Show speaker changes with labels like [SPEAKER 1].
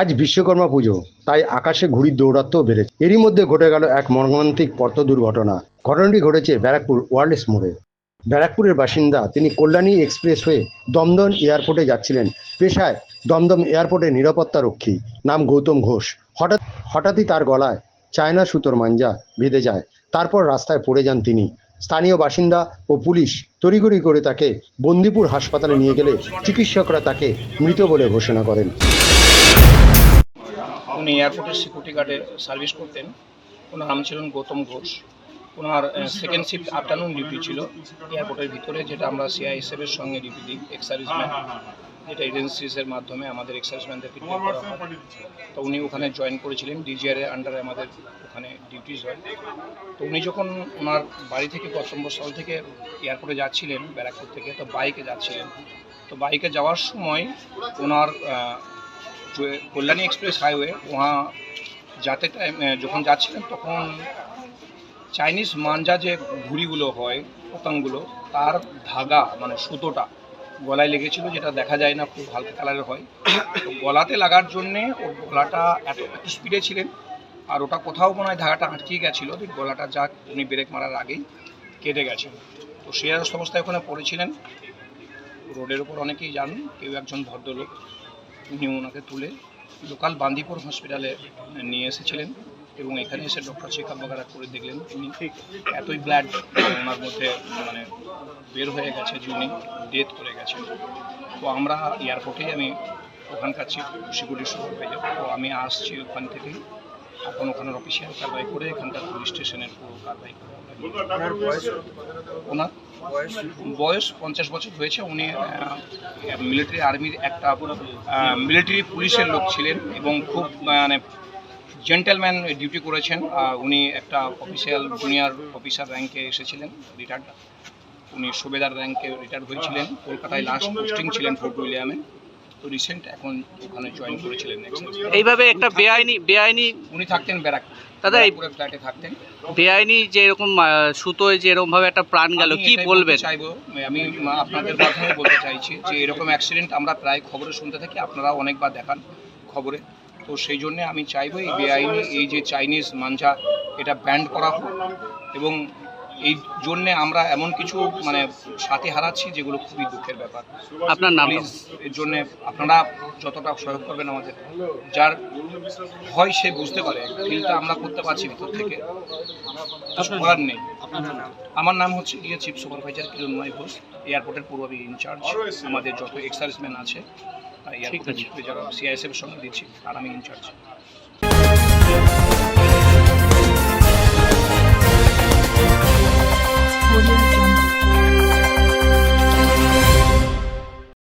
[SPEAKER 1] আজ বিশ্বকর্মা পুজো, তাই আকাশে ঘুড়ির দৌরাত্ম্যও বেড়েছে। এরই মধ্যে ঘটে গেল এক মর্মান্তিক পথ দুর্ঘটনা। ঘটনাটি ঘটেছে ব্যারাকপুর ওয়ার্ল্ডস মোড়ে। ব্যারাকপুরের বাসিন্দা, তিনি কল্যাণী এক্সপ্রেস হয়ে দমদম এয়ারপোর্টে যাচ্ছিলেন। পেশায় দমদম এয়ারপোর্টের নিরাপত্তা রক্ষী, নাম গৌতম ঘোষ। হঠাৎ, হঠাৎই তার গলায় চায়না সুতোর মাঞ্জা বেঁধে যায়। তারপর রাস্তায় পড়ে যান তিনি। স্থানীয় বাসিন্দা ও পুলিশ তড়িগড়ি করে তাকে বন্দিপুর হাসপাতালে নিয়ে গেলে চিকিৎসকরা তাকে মৃত বলে ঘোষণা করেন।
[SPEAKER 2] উনি এয়ারপোর্টের সিকিউরিটি গার্ডে সার্ভিস করতেন। ওনার নাম ছিলেন গৌতম ঘোষ। ওনার সেকেন্ড শিফট আফটারনুন ডিউটি ছিল এয়ারপোর্টের ভিতরে, যেটা আমরা সিআইএসএফ এর সঙ্গে ডিউটি দিই এক্স সার্ভিসম্যান যেটা এজেন্সিসের মাধ্যমে আমাদের এক্স সার্ভিসম্যানদেরকে তো উনি ওখানে জয়েন করেছিলেন ডিজিআর এর আন্ডারে আমাদের ওখানে ডিউটিস হয়। তো উনি যখন ওনার বাড়ি থেকে গন্তব্যস্থল থেকে এয়ারপোর্টে যাচ্ছিলেন, ব্যারাকপুর থেকে, তো বাইকে যাচ্ছিলেন। তো বাইকে যাওয়ার সময় ওনার হাইওয়ে কল্যাণী এক্সপ্রেস হাইওয়ে, ওহা যাতে টাইম যখন যাচ্ছিলেন তখন চাইনিজ মাঞ্জা যে ঘুড়িগুলো হয়, পতঙ্গগুলো, তার ধাগা মানে সুতোটা গলায় লেগেছিল, যেটা দেখা যায় না খুব হালকা কালারের হয়। গলাতে লাগার জন্যে ওর গলাটা এত এত স্পিডে ছিলেন, আর ওটা কোথাও মনে হয় ধাগাটা আটকিয়ে গেছিল গলাটা যাক, উনি ব্রেক মারার আগেই কেটে গেছেন তো সে অবস্থায় ওখানে পড়েছিলেন। রোডের ওপর অনেকেই জানেন, কেউ একজন ভদ্রলোক। উনি ওনাকে তুলে লোকাল বান্দিপুর হসপিটালে নিয়ে এসেছিলেন এবং এখানে এসে ডক্টর চেক আপ বাগারা করে দেখলেন। উনি এতই ব্লাড ওনার মধ্যে মানে বের হয়ে গেছে যে উনি ডেথ করে গেছেন। তো আমরা এয়ারপোর্টেই আমি ওখানকার চিফ সিকিউরিটি সুপারভাইজার তো আমি আসছি ওখান থেকেই। এখন ওখানের অফিসিয়াল কারবাই করে এখানকার পুলিশ স্টেশনের পুরো কারবাই করে। ওনার বয়স? পঞ্চাশ বছর হয়েছে। উনি মিলিটারি আর্মির একটা মিলিটারি পুলিশের লোক ছিলেন এবং খুব মানে জেন্টেলম্যান ডিউটি করেছেন। উনি একটা অফিসিয়াল জুনিয়র অফিসার র্যাঙ্কে এসেছিলেন রিটায়ার্ড উনি সুবেদার র্যাঙ্কে রিটায়ার্ড হয়েছিলেন। কলকাতায় লাস্ট পোস্টিং ছিলেন ফোর্ট উইলিয়ামে রিসেন্ট এখন ওখানে জয়েন করেছিলেন
[SPEAKER 3] এইভাবে একটা বেআইনি বেআইনি
[SPEAKER 2] উনি থাকতেন ব্যারাকপুর।
[SPEAKER 3] দাদা, এই-
[SPEAKER 2] ফ্ল্যাটে থাকতেন।
[SPEAKER 3] বেআইনি যে এরকম সুতোয় যে এরকম ভাবে একটা প্রাণ গেল কি বলবেন?
[SPEAKER 2] চাইব আমি আপনাদের মাধ্যমে বলতে চাইছি যে এরকম অ্যাক্সিডেন্ট আমরা প্রায় খবরে শুনতে থাকি আপনারা অনেকবার দেখান খবরে। তো সেই জন্য আমি চাইব এই বেআইনি এই যে চাইনিজ মাঞ্জা এটা ব্যান্ড করা হোক। এবং এই জন্যে আমরা এমন কিছু মানে সাথে হারাচ্ছি যেগুলো খুবই দুঃখের ব্যাপার।
[SPEAKER 3] আপনার নাম?
[SPEAKER 2] এর জন্যে আপনারা যতটা সহায়ক করবেন আমাদের। যার হয় সে বুঝতে পারে। ফিলটা আমরা করতে পারছি ভিতর থেকে। করার নেই। আমার নাম হচ্ছে গিয়ে চিফ সুপারভাইজার কিরণময় ঘোষ। এয়ারপোর্টের পূর্ববী ইনচার্জ। আমাদের যত এক্সার্ভিসম্যান আছে এয়ারপোর্টের যারা সিআইএসএফ সঙ্গে দিচ্ছি আর আমি ইনচার্জ